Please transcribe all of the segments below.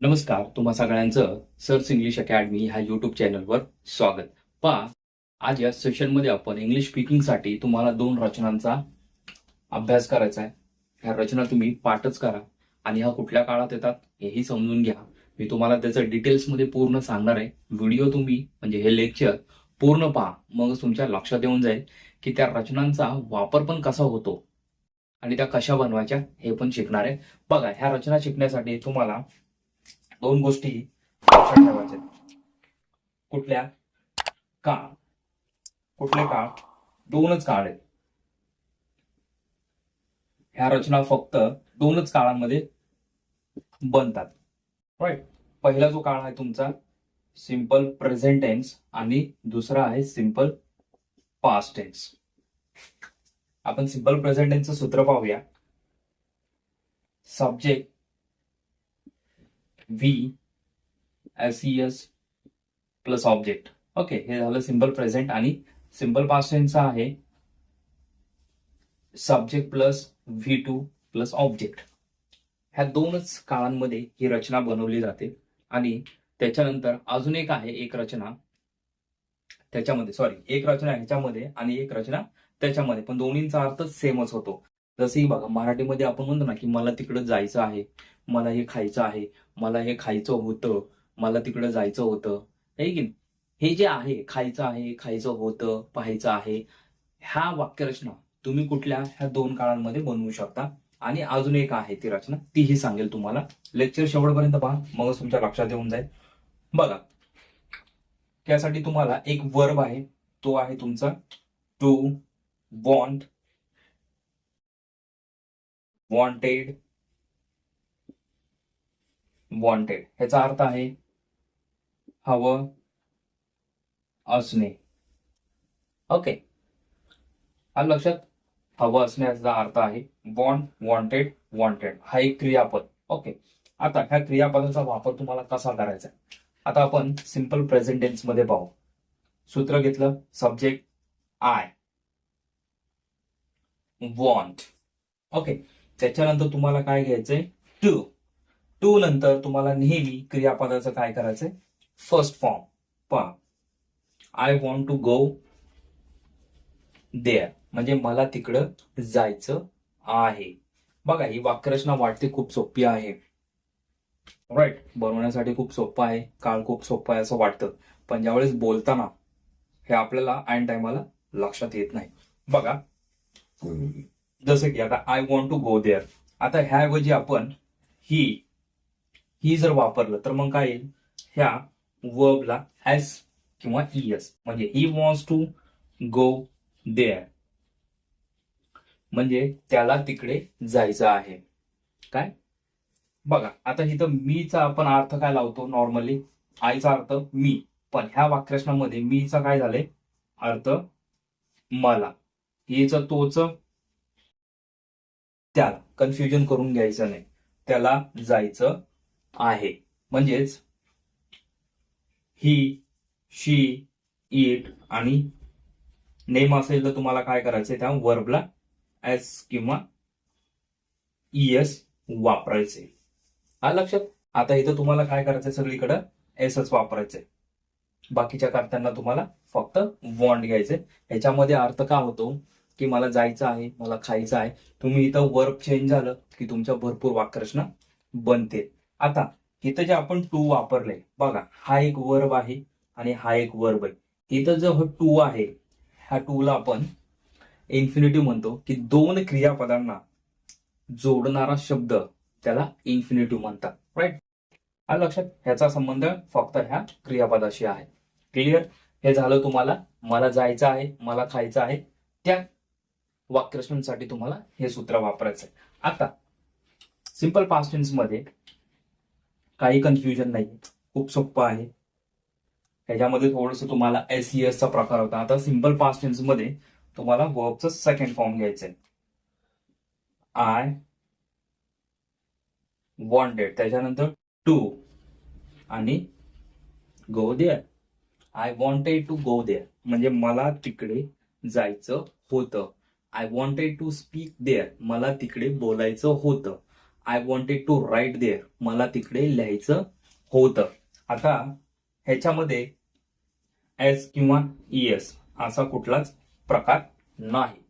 नमस्कार तुम्हा सगळ्यांचं सर्च इंग्लिश अकॅडमी ह्या युट्यूब चॅनलवर स्वागत. पहा आज या सेशनमध्ये आपण इंग्लिश स्पीकिंगसाठी तुम्हाला दोन रचनांचा अभ्यास करायचा आहे. ह्या रचना तुम्ही पाठच करा आणि ह्या कुठल्या काळात येतात हेही समजून घ्या. मी तुम्हाला त्याचं डिटेल्समध्ये पूर्ण सांगणार आहे. व्हिडिओ तुम्ही म्हणजे हे लेक्चर पूर्ण पहा. मग तुमच्या लक्षात येऊन जाईल की त्या रचनांचा वापर पण कसा होतो आणि त्या कशा बनवायच्या हे पण शिकणार आहे. बघा ह्या रचना शिकण्यासाठी तुम्हाला दोन गोष्टी लक्षात ठेवायच्या. कुठल्या? काळ. कुठले काळ? दोनच काळ आहेत. ह्या रचना फक्त दोनच काळांमध्ये बनतात. राईट पहिला जो काळ आहे तुमचा सिंपल प्रेझेंट टेन्स आणि दुसरा आहे सिंपल पास्ट टेन्स आपण सिंपल प्रेझेंट टेन्सचं सूत्र पाहूया. Subject V S E S plus object okay हे झालं सिंपल प्रेझेंट आणि सिंपल पास्ट आहे. Subject plus V two plus object ह्या दोनच काळांमध्ये ही रचना बनवली जाते. आणि त्याच्यानंतर अजून एक आहे एक रचना. त्याच्यामध्ये सॉरी एक रचना ह्याच्यामध्ये आणि एक रचना त्याच्यामध्ये. पण दोन्हींचा अर्थ सेमच होतो. जसंही बघा मराठीमध्ये आपण म्हणतो ना की मला तिकडं जायचं आहे मला हे खायचं आहे मला हे खायचं होतं मला तिकडं जायचं होतं. आहे की हे जे आहे खायचं आहे खायचं होतं पाहायचं आहे ह्या वाक्यरचना तुम्ही कुठल्या ह्या दोन काळांमध्ये बनवू शकता. आणि अजून एक आहे ती रचना तीही सांगेल तुम्हाला. लेक्चर शेवटपर्यंत पहा मगच तुमच्या लक्षात येऊन जाईल. बघा त्यासाठी तुम्हाला एक वर्ब आहे तो आहे तुमचा टू वॉन्ट वॉन्टेड वॉन्टेड ह्याचा अर्थ आहे हवं असणे. ओके आलं लक्षात? हवं असण्याचा अर्थ आहे वॉन्ट वॉन्टेड वॉन्टेड हा एक क्रियापद. ओके आता ह्या क्रियापदाचा वापर तुम्हाला कसा करायचा? आता आपण सिंपल प्रेझेंटेन्समध्ये पाहू. सूत्र घेतलं सब्जेक्ट आय वॉन्ट ओके त्याच्यानंतर तुम्हाला काय घ्यायचंय? टू. टू नंतर तुम्हाला नेहमी क्रियापदाचं काय करायचंय? फर्स्ट फॉर्म पहा. I want to go there म्हणजे मला तिकडं जायचं आहे. बघा ही वाक्यरचना वाटते खूप सोपी आहे. राईट बनवण्यासाठी खूप सोपं आहे. काळ खूप सोपं आहे असं वाटतं. पण ज्यावेळेस बोलताना हे आपल्याला ऐन टायमाला लक्षात येत नाही. बघा. जसं की आता I want to go there आता ह्याऐवजी आपण ही ही जर वापरलं तर मग काय येईल? ह्या वर्बला एस किंवा ई एस म्हणजे he wants to go there म्हणजे त्याला तिकडे जायचं आहे. काय? बघा आता इथं मीचा आपण अर्थ काय लावतो नॉर्मली आईचा अर्थ मी. पण ह्या वाक्यरचनामध्ये मीचा काय झालंय? अर्थ मला. हेच तोच त्यात कन्फ्युजन करून घ्यायचं नाही. त्याला जायचं आहे. म्हणजेच ही शी इट आणि नेम असेल तर तुम्हाला काय करायचंय त्या वर्बला एस किंवा इएस वापरायचे. हा लक्षात? आता इथं तुम्हाला काय करायचंय सगळीकडं? एसच वापरायचंय. बाकीच्या करताना तुम्हाला फक्त वॉन्ड घ्यायचे ह्याच्यामध्ये अर्थ का होतो? की मला जायचं आहे मला खायचं आहे. तुम्ही इथं वर्ब चेंज झालं की तुमच्या भरपूर वाक्यरचना बनते आता इथं जे आपण टू वापरले बघा हा एक वर्ब आहे आणि हा एक वर्ब आहे. इथं जो टू आहे ह्या टूला आपण इन्फिनिटिव्ह म्हणतो की दोन क्रियापदांना जोडणारा शब्द त्याला इन्फिनिटिव्ह म्हणतात. राईट हा लक्षात ह्याचा संबंध फक्त ह्या क्रियापदाशी आहे. क्लिअर हे झालं तुम्हाला. मला जायचं आहे मला खायचं आहे. त्या वाक्यरचनांसाठी तुम्हाला हे सूत्र वापरायचं आहे आता सिंपल पास्टमध्ये काही कन्फ्युजन नाही खूप सोपं आहे. त्याच्यामध्ये थोडस तुम्हाला एसईएसचा चा प्रकार होता. आता सिंपल पास्टमध्ये तुम्हाला वर्बचा सेकंड फॉर्म घ्यायचंय. आय वॉन्टेड त्याच्यानंतर टू आणि go there I wanted to go there म्हणजे मला तिकडे जायचं होतं. I wanted to speak there मला तिकडे बोलायचं होतं. I wanted to write there मला तिकडे लिहायचं होतं. आता ह्याच्यामध्ये एस किंवा इएस असा कुठलाच प्रकार नाही.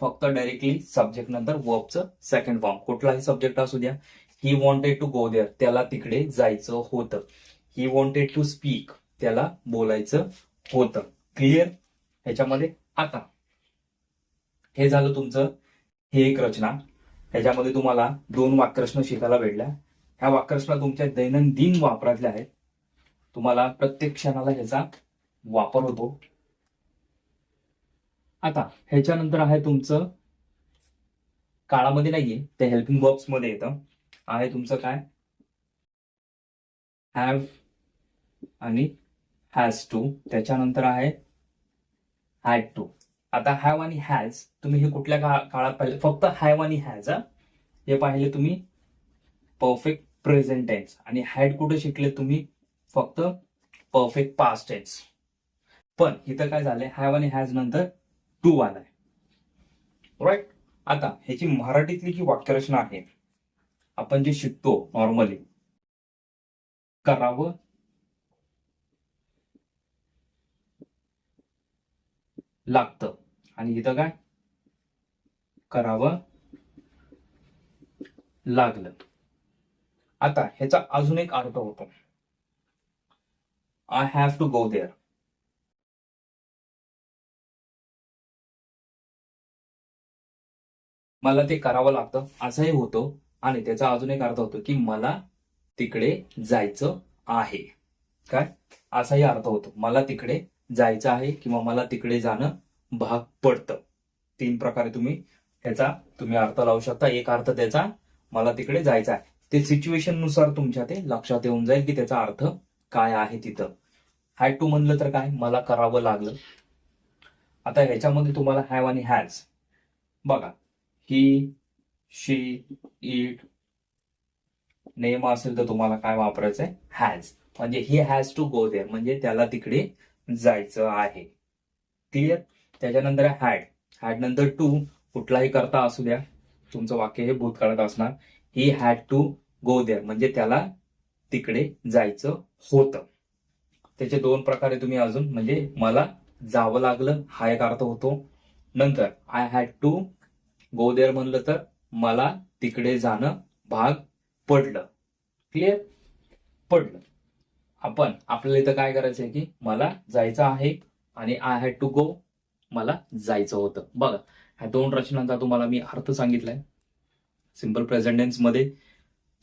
फक्त डायरेक्टली सब्जेक्ट नंतर वर्बचं सेकंड फॉर्म कुठलाही सब्जेक्ट असू द्या. He wanted to go there त्याला तिकडे जायचं होतं. ही वॉन्टेड टू स्पीक त्याला बोलायचं होतं. क्लिअर ह्याच्यामध्ये आता. हे झालं तुमचं हे एक रचना. ह्याच्यामध्ये तुम्हाला दोन वाक्यरचना शिकायला भेटल्या. ह्या वाक्यरचना तुमच्या दैनंदिन वापरातल्या आहेत. तुम्हाला प्रत्येक क्षणाला ह्याचा वापर होतो. आता ह्याच्यानंतर आहे तुमचं काळामध्ये नाहीये ते हेल्पिंग वर्ब्समध्ये येतं. आहे तुमचं काय? हॅव आणि हॅज टू त्याच्यानंतर आहे हॅड टू आता हॅव आणि हॅज तुम्ही हे कुठल्या काळात पाहिले? फक्त हॅव आणि हॅज हे? पाहिले तुम्ही. परफेक्ट प्रेझेंट टेन्स आणि हॅड कुठे शिकले तुम्ही? फक्त परफेक्ट पास्ट टेन्स पण इथं काय झालंय? हॅव आणि हॅज नंतर टू आलाय. राईट आता ह्याची मराठीतली जी वाक्यरचना आहे आपण जे शिकतो नॉर्मली करावं लागतं. आणि इथं काय? करावं लागलं. आता ह्याचा अजून एक अर्थ होतो. I have to go there मला ते करावं लागतं. असंही होतं. आणि त्याचा अजून एक अर्थ होतो की मला तिकडे जायचं आहे. काय? असाही अर्थ होतो. मला तिकडे जायचं आहे किंवा मला तिकडे जाणं भाग पडतं. तीन प्रकारे तुम्ही त्याचा तुम्ही अर्थ लावू शकता. एक अर्थ त्याचा मला तिकडे जायचं आहे. ते सिच्युएशननुसार तुमच्या ते लक्षात येऊन जाईल की त्याचा अर्थ काय आहे तिथं. हॅड टू म्हणलं तर काय? मला करावं लागलं. आता ह्याच्यामध्ये तुम्हाला हॅव आणि हॅज बघा ही शी इट नेम असेल तर तुम्हाला काय वापरायचं आहे हॅज म्हणजे he has to go there म्हणजे त्याला तिकडे जायचं आहे. क्लिअर त्याच्यानंतर हॅड हॅड नंतर टू कुठलाही करता असू द्या. तुमचं वाक्य हे भूतकाळात असणार. He had to go there म्हणजे त्याला तिकडे जायचं होतं. त्याचे दोन प्रकारे तुम्ही अजून म्हणजे मला जावं लागलं हा एक अर्थ होतो. नंतर I had to go there म्हणलं तर मला तिकडे जाणं भाग पडलं. क्लिअर पडलं. आपण आपल्याला इथं काय करायचं आहे की मला जायचं आहे आणि आय हॅड टू गो मला जायचं होतं. बघा ह्या दोन रचनांचा तुम्हाला मी अर्थ सांगितलाय. सिंपल प्रेझेंटेन्समध्ये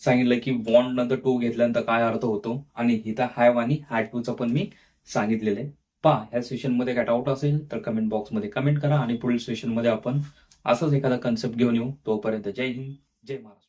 सांगितलं की वॉन्ट नंतर टू घेतल्यानंतर काय अर्थ होतो? आणि इथं हॅव आणि हॅड टूचं पण मी सांगितलेलं आहे. पहा ह्या सेशनमध्ये काय डाऊट असेल तर कमेंट बॉक्समध्ये कमेंट करा आणि पुढील सेशनमध्ये आपण असंच एखादा कन्सेप्ट घेऊन येऊ. तोपर्यंत जय हिंद जय महाराष्ट्र.